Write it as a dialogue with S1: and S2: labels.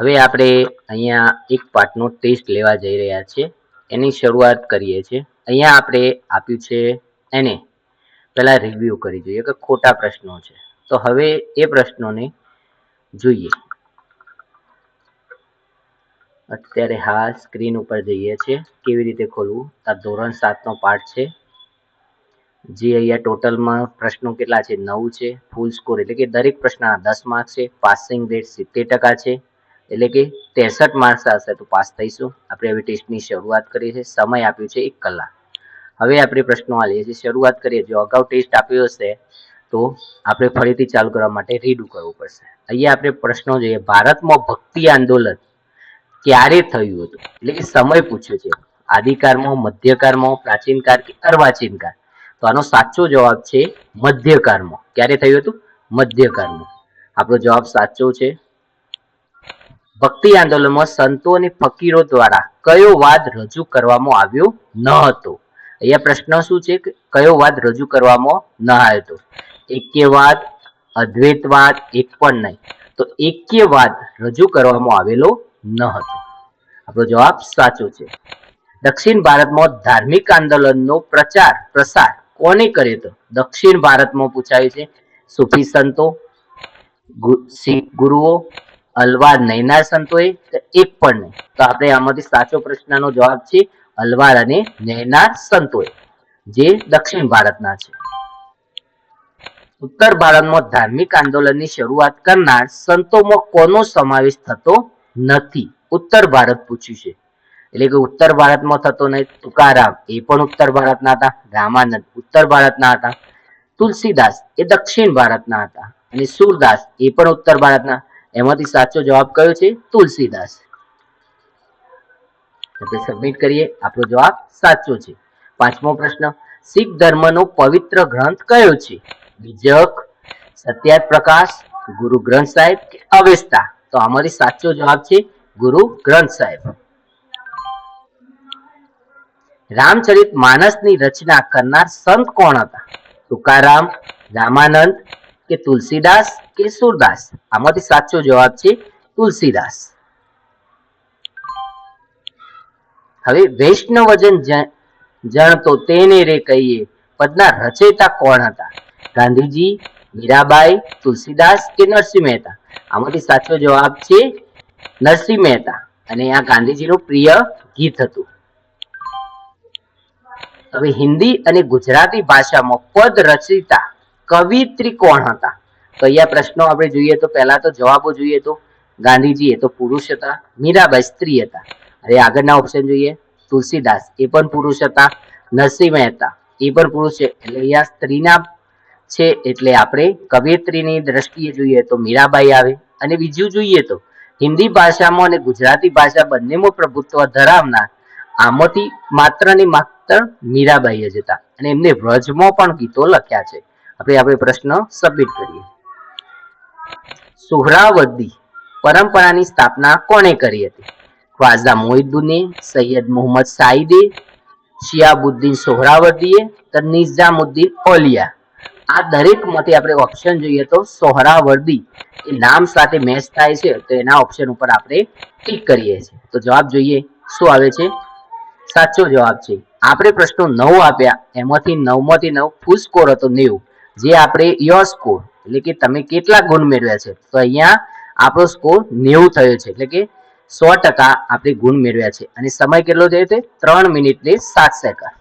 S1: હવે આપણે અહીંયા એક પાર્ટનો ટેસ્ટ લેવા જઈ રહ્યા છીએ. એની શરૂઆત કરીએ છીએ. અહીંયા આપણે આપ્યું છે એને. પહેલાં રિવ્યૂ કરી જોઈએ કે ખોટા પ્રશ્નો છે. તો હવે એ પ્રશ્નોને જોઈએ. અત્યારે હા સ્ક્રીન ઉપર જઈએ છીએ. કેવી રીતે ખોલવું? આ ધોરણ સાતનો પાર્ટ છે. જે અહીંયા ટોટલમાં પ્રશ્નો કેટલા છે? નવ છે. ફૂલ સ્કોર એટલે કે દરેક પ્રશ્નના દસ માર્ક છે. પાસિંગ રેટ સિત્તેર ટકા છે. એટલે કે ત્રેસઠ માર્ક્સ આવશે તો પાસ થઈશું. આપણે હવે ટેસ્ટની શરૂઆત કરીએ છીએ. સમય આપ્યો છે એક કલાક. હવે આપણે પ્રશ્નો આલીએ છીએ. શરૂઆત કરીએ. જો અગાઉ ટેસ્ટ આપ્યો હશે તો આપણે ફરીથી ચાલુ કરવા માટે રીડુ કરવું પડશે. અહીંયા આપણે પ્રશ્નો જોઈએ. ભારતમાં ભક્તિ આંદોલન ક્યારે થયું હતું? એટલે કે સમય પૂછ્યો છે. આદિકાળમાં, મધ્યકાળમાં પ્રાચીન કાળ કે અર્વાચીન કાળ તો આનો સાચો જવાબ છે મધ્યકાળમાં. ક્યારે થયું હતું? મધ્યકાળમાં. આપણો જવાબ સાચો છે ભક્તિ આંદોલનમાં સંતો અને ફકીરો દ્વારા કયો વાદ રજૂ કરવામાં આવ્યો ન હતો? અહીંયા પ્રશ્ન શું છે કે કયો વાદ રજૂ કરવામાં ન આવ્યો હતો? એક્યવાદ અદ્વૈતવાદ એક પણ નહીં. તો એક્યવાદ રજૂ કરવામાં આવેલો ન હતો. આપણો જવાબ સાચો છે. દક્ષિણ ભારતમાં ધાર્મિક આંદોલનનો પ્રચાર, પ્રસાર કોને કર્યો હતો દક્ષિણ ભારતમાં પૂછાયું છે. સુફી સંતો શીખ ગુરુઓ અલવાર નૈનાર સંતોએ એક પણ નહીં. તો આપણે આમાંથી સાચો પ્રશ્નનો જવાબ છે અલવાર અને નૈનાર સંતોએ, જે દક્ષિણ ભારતના છે. ઉત્તર ભારતમાં ધાર્મિક આંદોલનની શરૂઆત કરનાર સંતોમાં કોનો સમાવેશ થતો નથી? ઉત્તર ભારત પૂછ્યું છે. એટલે કે ઉત્તર ભારતમાં થતો નહીં, તુકારામ, એ પણ ઉત્તર ભારતના હતા, રામાનંદ ઉત્તર ભારતના હતા, તુલસીદાસ એ દક્ષિણ ભારતના હતા, અને સુરદાસ એ પણ ઉત્તર ભારતના. એમાંથી સાચો જવાબ કયો છે? તુલસીદાસ. સબમિટ કરીએ. આપણો જવાબ સાચો છે. પાંચમો પ્રશ્ન. શીખ ધર્મનો પવિત્ર ગ્રંથ કયો છે? બીજક સત્યાર પ્રકાશ, ગુરુ ગ્રંથ સાહેબ કે અવેસ્તા તો આમાંથી સાચો જવાબ છે ગુરુ ગ્રંથ સાહેબ. રામચરિત માનસની રચના કરનાર સંત કોણ હતા? તુકારામ, રામાનંદ કે તુલસીદાસ કે સુરદાસ? આમાંથી સાચો જવાબ છે તુલસીદાસ. હવે વૈષ્ણવ વજન જણતો તેને રે કહીએ, પદના રચયિતા કોણ હતા? ગાંધીજી, મીરાબાઈ, તુલસીદાસ કે નરસિંહ મહેતા? આમાંથી સાચો જવાબ છે નરસિંહ મહેતા. અને આ ગાંધીજીનું પ્રિય ગીત હતું. હવે હિન્દી અને ગુજરાતી ભાષામાં પદ રચયિતા કવિત્રી કોણ હતા? તો અહીંયા પ્રશ્નો આપણે જોઈએ તો પહેલા તો જવાબો જોઈએ તો ગાંધીજી, એ તો પુરુષ હતા. મીરાબાઈ સ્ત્રી હતા. હવે આગળના ઓપ્શન જોઈએ. તુલસીદાસ, એ પણ પુરુષ હતા. નરસિંહ મહેતા એ પણ પુરુષ છે. એટલે અહીંયા સ્ત્રીના છે એટલે આપણે કવિયત્રીની દ્રષ્ટિએ જોઈએ તો મીરાબાઈ આવે. અને બીજું જોઈએ તો હિન્દી ભાષામાં અને ગુજરાતી ભાષા બંનેમાં પ્રભુત્વ ધરાવનાર આમાંથી માત્ર ને માત્ર મીરાબાઈ જ હતા. અને એમને વ્રજમાં પણ ગીતો લખ્યા છે. આપણે આપણે પ્રશ્ન સબમિટ કરીએ. સુહરાવર્દી પરંપરાની સ્થાપના કોણે કરી હતી? ખ્વાજા મોહિદ્દીને સૈયદ મોહમ્મદ સાઈદે શિયાબુદ્દીન સોહરાવર્દીએ તો નિઝામુદ્દીન ઓલિયા. આ દરેકમાંથી આપણે ઓપ્શન જોઈએ તો સોહરાવર્દી એ નામ સાથે મેચ થાય છે તો એના ઓપ્શન ઉપર આપણે ક્લિક કરીએ છીએ. તો જવાબ જોઈએ, શું આવે છે? સાચો જવાબ છે. આપણે પ્રશ્નો નવ આપ્યા, એમાંથી નવમાંથી નવ ફૂલ સ્કોર હતો નેવું. જે આપણે યોર સ્કોર એટલે કે તમે કેટલા ગુણ મેળવ્યા છે. તો અહીંયા આપણો સ્કોર નેવું થયો છે, એટલે કે સો ટકા આપણે ગુણ મેળવ્યા છે. અને સમય કેટલો થયો છે ત્રણ મિનિટ ને સાત સેકન્ડ